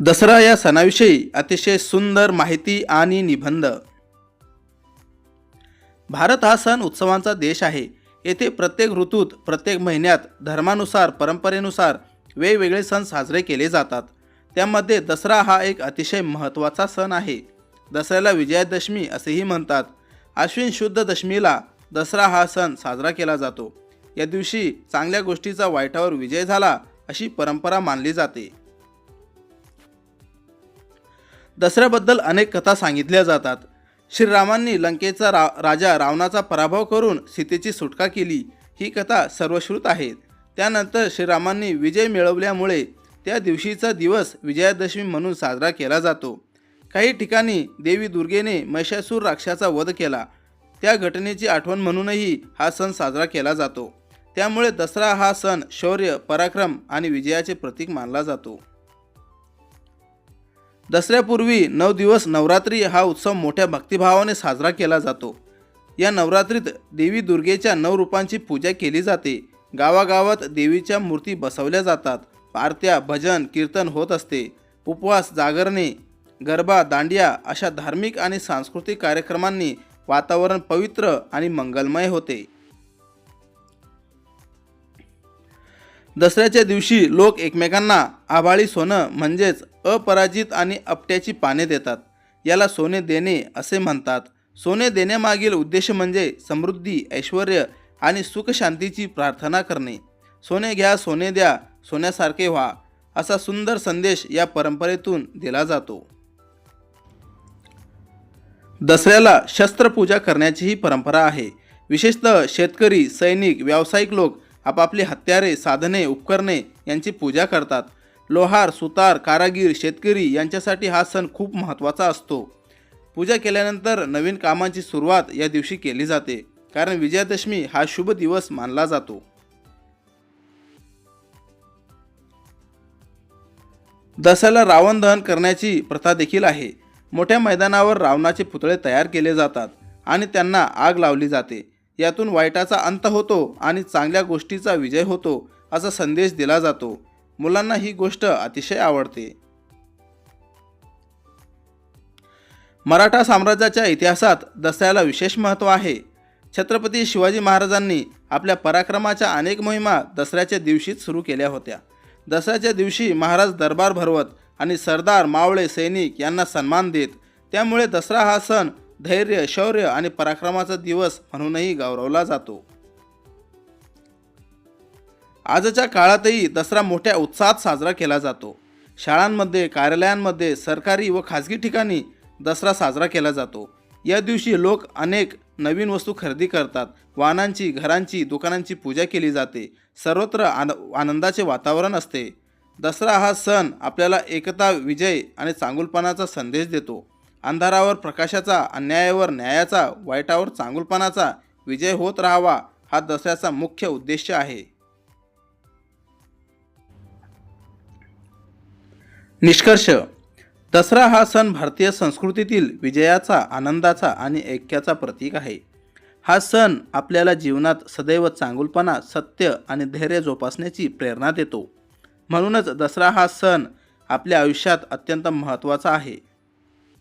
दसरा या सणाविषयी अतिशय सुंदर माहिती आणि निबंध. भारत हा सण उत्सवांचा देश आहे. येथे प्रत्येक ऋतूत प्रत्येक महिन्यात धर्मानुसार परंपरेनुसार वेगवेगळे सण साजरे केले जातात. त्यामध्ये दसरा हा एक अतिशय महत्त्वाचा सण आहे. दसऱ्याला विजयादशमी असेही म्हणतात. अश्विन शुद्ध दशमीला दसरा हा सण साजरा केला जातो. या दिवशी चांगल्या गोष्टीचा वाईटावर विजय झाला अशी परंपरा मानली जाते. दसऱ्याबद्दल अनेक कथा सांगितल्या जातात. श्रीरामांनी लंकेचा रा राजा रावणाचा पराभव करून सीतेची सुटका केली. ही कथा सर्वश्रुत आहे. त्यानंतर श्रीरामांनी विजय मिळवल्यामुळे त्या दिवशीचा दिवस विजयादशमी म्हणून साजरा केला जातो. काही ठिकाणी देवी दुर्गेने महिषासूर राक्षाचा वध केला. त्या घटनेची आठवण म्हणूनही हा सण साजरा केला जातो. त्यामुळे दसरा हा सण शौर्य पराक्रम आणि विजयाचे प्रतीक मानला जातो. दसऱ्यापूर्वी नऊ दिवस नवरात्री हा उत्सव मोठ्या भक्तिभावाने साजरा केला जातो. या नवरात्रीत देवी दुर्गेच्या नऊ रूपांची पूजा केली जाते. गावागावात देवीच्या मूर्ती बसवल्या जातात. आरत्या भजन कीर्तन होत असते. उपवास जागरणे गरबा दांडिया अशा धार्मिक आणि सांस्कृतिक कार्यक्रमांनी वातावरण पवित्र आणि मंगलमय होते. दसऱ्याच्या दिवशी लोक एकमेकांना आभाळी सोनं म्हणजेच अपराजित आणि अपट्याची पाने देतात. याला सोने देणे असे म्हणतात. सोने देण्यामागील उद्देश म्हणजे समृद्धी ऐश्वर आणि सुखशांतीची प्रार्थना करणे. सोने घ्या सोने द्या सोन्यासारखे व्हा असा सुंदर संदेश या परंपरेतून दिला जातो. दसऱ्याला शस्त्रपूजा करण्याचीही परंपरा आहे. विशेषतः शेतकरी सैनिक व्यावसायिक लोक आपापली हत्यारे साधने उपकरणे यांची पूजा करतात. लोहार सुतार कारागीर शेतकरी यांच्यासाठी हा सण खूप महत्त्वाचा असतो. पूजा केल्यानंतर नवीन कामांची सुरुवात या दिवशी केली जाते. कारण विजयादशमी हा शुभ दिवस मानला जातो. दसऱ्याला रावण दहन करण्याची प्रथा देखील आहे. मोठ्या मैदानावर रावणाचे पुतळे तयार केले जातात आणि त्यांना आग लावली जाते. यातून वाईटाचा अंत होतो आणि चांगल्या गोष्टीचा विजय होतो असा संदेश दिला जातो. मुलांना ही गोष्ट अतिशय आवडते. मराठा साम्राज्याच्या इतिहासात दसऱ्याला विशेष महत्त्व आहे. छत्रपती शिवाजी महाराजांनी आपल्या पराक्रमाच्या अनेक मोहिमा दसऱ्याच्या दिवशीच सुरू केल्या होत्या. दसऱ्याच्या दिवशी महाराज दरबार भरवत आणि सरदार मावळे सैनिक यांना सन्मान देत त्यामुळे दसरा हा सण धैर्य शौर्य आणि पराक्रमाचा दिवस म्हणूनही गौरवला जातो. आजच्या काळातही दसरा मोठ्या उत्साहात साजरा केला जातो. शाळांमध्ये कार्यालयांमध्ये सरकारी व खाजगी ठिकाणी दसरा साजरा केला जातो. या दिवशी लोक अनेक नवीन वस्तू खरेदी करतात. वाहनांची घरांची दुकानांची पूजा केली जाते. सर्वत्र आन आनंदाचे वातावरण असते. दसरा हा सण आपल्याला एकता विजय आणि चांगुलपणाचा संदेश देतो. अंधारावर प्रकाशाचा अन्यायावर न्यायाचा वाईटावर चांगुलपणाचा विजय होत राहावा हा दसऱ्याचा मुख्य उद्देश आहे. निष्कर्ष. दसरा हा सण भारतीय संस्कृतीतील विजयाचा आनंदाचा आणि ऐक्याचा प्रतीक आहे. हा सण आपल्याला जीवनात सदैव चांगुलपणा सत्य आणि धैर्य जोपासण्याची प्रेरणा देतो. म्हणूनच दसरा हा सण आपल्या आयुष्यात अत्यंत महत्त्वाचा आहे.